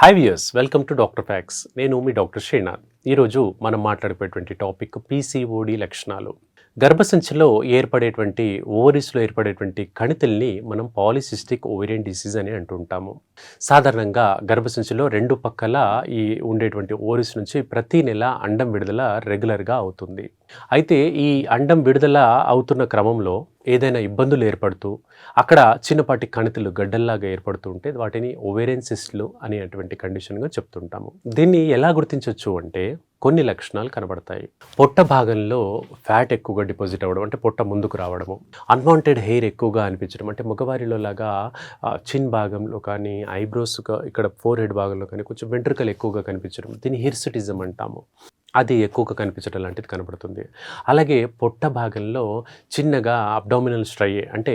Hi viewers welcome to doctor facts నేను మీ doctor Srinath ఈరోజు మనం మాట్లాడుకునేటువంటి టాపిక్ పీసీఓడి లక్షణాలు. గర్భసంచిలో ఏర్పడేటువంటి ఓవరీస్లో ఏర్పడేటువంటి కణితుల్ని మనం పాలిసిస్టిక్ ఓవేరియన్ డిసీజ్ అని అంటుంటాము సాధారణంగా గర్భసంచిలో రెండు పక్కల ఈ ఉండేటువంటి ఓవరీస్ నుంచి ప్రతి నెల అండం విడుదల రెగ్యులర్గా అవుతుంది. అయితే ఈ అండం విడుదల అవుతున్న క్రమంలో ఏదైనా ఇబ్బందులు ఏర్పడుతూ అక్కడ చిన్నపాటి కణితులు గడ్డల్లాగా ఏర్పడుతూ ఉంటే వాటిని ఓవేరియన్ సిస్ట్లు అనేటువంటి కండిషన్గా చెప్తుంటాము. దీన్ని ఎలా గుర్తించవచ్చు అంటే కొన్ని లక్షణాలు కనబడతాయి. పొట్ట భాగంలో ఫ్యాట్ ఎక్కువగా డిపాజిట్ అవ్వడం అంటే పొట్ట ముందుకు రావడము. అన్వాంటెడ్ హెయిర్ ఎక్కువగా అనిపించడం అంటే మగవారిలో లాగా చిన్ భాగంలో కానీ ఐబ్రోస్ ఇక్కడ ఫోర్ హెడ్ భాగంలో కానీ కొంచెం వెంట్రుకలు ఎక్కువగా కనిపించడం. దీన్ని హిర్సిటిజం అంటాము. అది ఎక్కువగా కనిపించడం లాంటిది కనబడుతుంది. అలాగే పొట్ట భాగంలో చిన్నగా అబ్డామినల్ స్ట్రై అంటే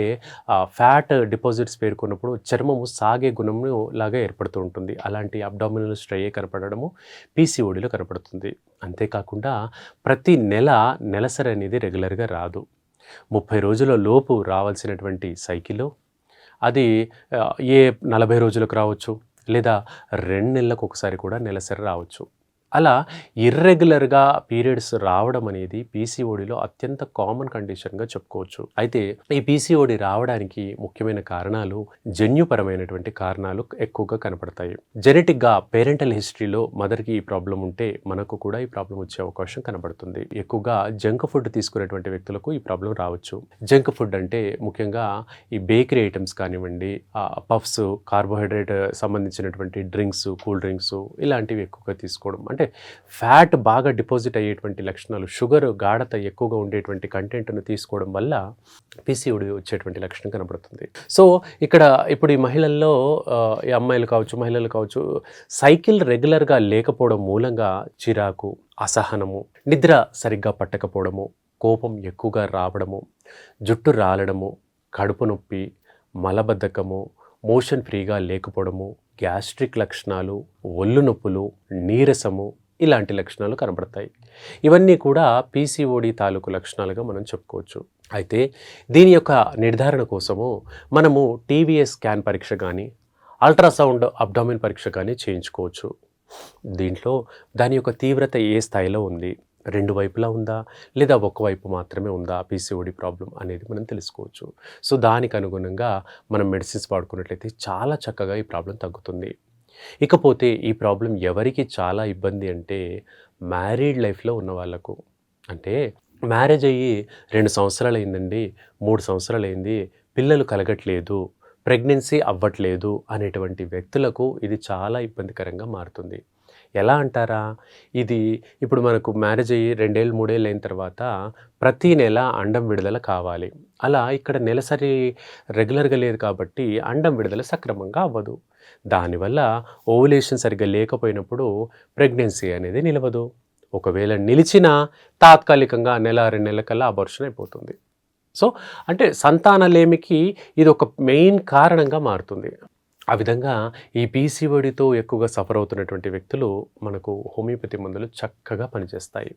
ఫ్యాట్ డిపాజిట్స్ పేర్కొన్నప్పుడు చర్మము సాగే గుణము లాగా ఏర్పడుతూ ఉంటుంది. అలాంటి అబ్డామినల్ స్ట్రై కనపడము పీసీఓడిలో కనపడుతుంది. అంతేకాకుండా ప్రతి నెల నెలసరి అనేది రెగ్యులర్గా రాదు. ముప్పై రోజుల లోపు రావాల్సినటువంటి సైకిల్ అది ఏ నలభై రోజులకు రావచ్చు లేదా రెండు నెలలకు ఒకసారి కూడా నెలసరి రావచ్చు. అలా ఇర్రెగ్యులర్గా పీరియడ్స్ రావడం అనేది పీసీఓడిలో అత్యంత కామన్ కండిషన్గా చెప్పుకోవచ్చు. అయితే ఈ పీసీఓడి రావడానికి ముఖ్యమైన కారణాలు జన్యుపరమైనటువంటి కారణాలు ఎక్కువగా కనపడతాయి. జెనెటిక్గా పేరెంటల్ హిస్టరీలో మదర్కి ఈ ప్రాబ్లం ఉంటే మనకు కూడా ఈ ప్రాబ్లం వచ్చే అవకాశం కనబడుతుంది. ఎక్కువగా జంక్ ఫుడ్ తీసుకునేటువంటి వ్యక్తులకు ఈ ప్రాబ్లం రావచ్చు. జంక్ ఫుడ్ అంటే ముఖ్యంగా ఈ బేకరీ ఐటమ్స్ కానివ్వండి పఫ్స్ కార్బోహైడ్రేట్ సంబంధించినటువంటి డ్రింక్స్ కూల్ డ్రింక్స్ ఇలాంటివి ఎక్కువగా తీసుకోవడం. అంటే ఫ్యాట్ బాగా డిపాజిట్ అయ్యేటువంటి లక్షణాలు షుగర్ గాఢత ఎక్కువగా ఉండేటువంటి కంటెంట్ను తీసుకోవడం వల్ల పీసీఓడి వచ్చేటువంటి లక్షణం కనబడుతుంది. సో ఇక్కడ ఇప్పుడు ఈ మహిళల్లో ఈ అమ్మాయిలు కావచ్చు మహిళలు కావచ్చు సైకిల్ రెగ్యులర్గా లేకపోవడం మూలంగా చిరాకు అసహనము నిద్ర సరిగ్గా పట్టకపోవడము కోపం ఎక్కువగా రావడము జుట్టు రాలడము కడుపు నొప్పి మలబద్ధకము మోషన్ ఫ్రీగా లేకపోవడము గ్యాస్ట్రిక్ లక్షణాలు ఒళ్ళు నొప్పులు నీరసము ఇలాంటి లక్షణాలు కనబడతాయి. ఇవన్నీ కూడా పీసీఓడి తాలూకు లక్షణాలుగా మనం చెప్పుకోవచ్చు. అయితే దీని యొక్క నిర్ధారణ కోసము మనము టీవీఎస్ స్కాన్ పరీక్ష కానీ అల్ట్రాసౌండ్ అబ్డామిన్ పరీక్ష కానీ చేయించుకోవచ్చు. దీంట్లో దాని యొక్క తీవ్రత ఏ స్థాయిలో ఉంది? రెండు వైపులా ఉందా? లేదా ఒక వైపు మాత్రమే ఉందా? పీసీఓడి ప్రాబ్లం అనేది మనం తెలుసుకోవచ్చు. సో దానికి అనుగుణంగా మనం మెడిసిన్స్ వాడుకున్నట్లయితే చాలా చక్కగా ఈ ప్రాబ్లం తగ్గుతుంది. ఇకపోతే ఈ ప్రాబ్లం ఎవరికి చాలా ఇబ్బంది అంటే మ్యారీడ్ లైఫ్లో ఉన్న వాళ్ళకు. అంటే మ్యారేజ్ అయ్యి రెండు సంవత్సరాలు అయిందండి మూడు సంవత్సరాలు అయింది పిల్లలు కలగట్లేదు ప్రెగ్నెన్సీ అవ్వట్లేదు అనేటువంటి వ్యక్తులకు ఇది చాలా ఇబ్బందికరంగా మారుతుంది. ఎలా అంటారా? ఇది ఇప్పుడు మనకు మ్యారేజ్ అయ్యి రెండేళ్ళు మూడేళ్ళు అయిన తర్వాత ప్రతి నెల అండం విడుదల కావాలి. అలా ఇక్కడ నెలసరి రెగ్యులర్గా లేదు కాబట్టి అండం విడుదల సక్రమంగా అవ్వదు. దానివల్ల ఓవులేషన్ సరిగ్గా లేకపోయినప్పుడు ప్రెగ్నెన్సీ అనేది నిలవదు. ఒకవేళ నిలిచినా తాత్కాలికంగా నెల రెండు నెలల కల్లా అబర్షన్ అయిపోతుంది. సో అంటే సంతానలేమికి ఇది ఒక మెయిన్ కారణంగా మారుతుంది. ఆ విధంగా ఈ పీసీఓడితో ఎక్కువగా సఫర్ అవుతున్నటువంటి వ్యక్తులు మనకు హోమియోపతి మందులు చక్కగా పనిచేస్తాయి.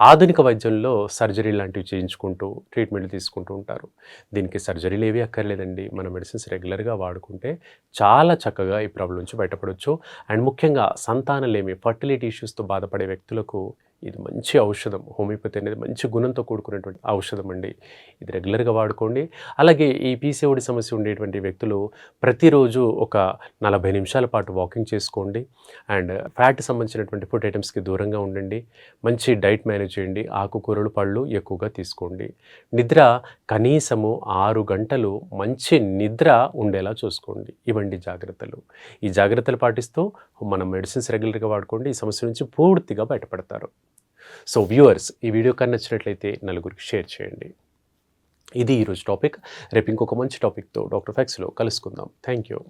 ఆధునిక వైద్యంలో సర్జరీ లాంటివి చేయించుకుంటూ ట్రీట్మెంట్ తీసుకుంటూ ఉంటారు. దీనికి సర్జరీలు ఏవి అక్కర్లేదండి. మన మెడిసిన్స్ రెగ్యులర్గా వాడుకుంటే చాలా చక్కగా ఈ ప్రాబ్లం నుంచి బయటపడవచ్చు అండ్ ముఖ్యంగా సంతానలేమి ఫర్టిలిటీ ఇష్యూస్తో బాధపడే వ్యక్తులకు ఇది మంచి ఔషధం. హోమియోపతి అనేది మంచి గుణంతో కూడుకున్నటువంటి ఔషధం అండి ఇది రెగ్యులర్గా వాడుకోండి. అలాగే ఈ పీసీఓడి సమస్య ఉండేటువంటి వ్యక్తులు ప్రతిరోజు ఒక నలభై నిమిషాల పాటు వాకింగ్ చేసుకోండి. అండ్ ఫ్యాట్ సంబంధించినటువంటి ఫుడ్ ఐటమ్స్కి దూరంగా ఉండండి. మంచి డైట్ మేనేజ్ చేయండి. ఆకుకూరలు పళ్ళు ఎక్కువగా తీసుకోండి. నిద్ర కనీసము ఆరు గంటలు మంచి నిద్ర ఉండేలా చూసుకోండి. ఇవ్వండి జాగ్రత్తలు. ఈ జాగ్రత్తలు పాటిస్తూ మనం మెడిసిన్స్ రెగ్యులర్గా వాడుకోండి. ఈ సమస్య నుంచి పూర్తిగా బయటపడతారు. సో వ్యూవర్స్ ఈ వీడియో కానీ నచ్చినట్లయితే నలుగురికి షేర్ చేయండి. ఇది ఈరోజు టాపిక్ రేపు ఇంకొక మంచి టాపిక్తో డాక్టర్ ఫ్యాక్స్లో కలుసుకుందాం. Thank you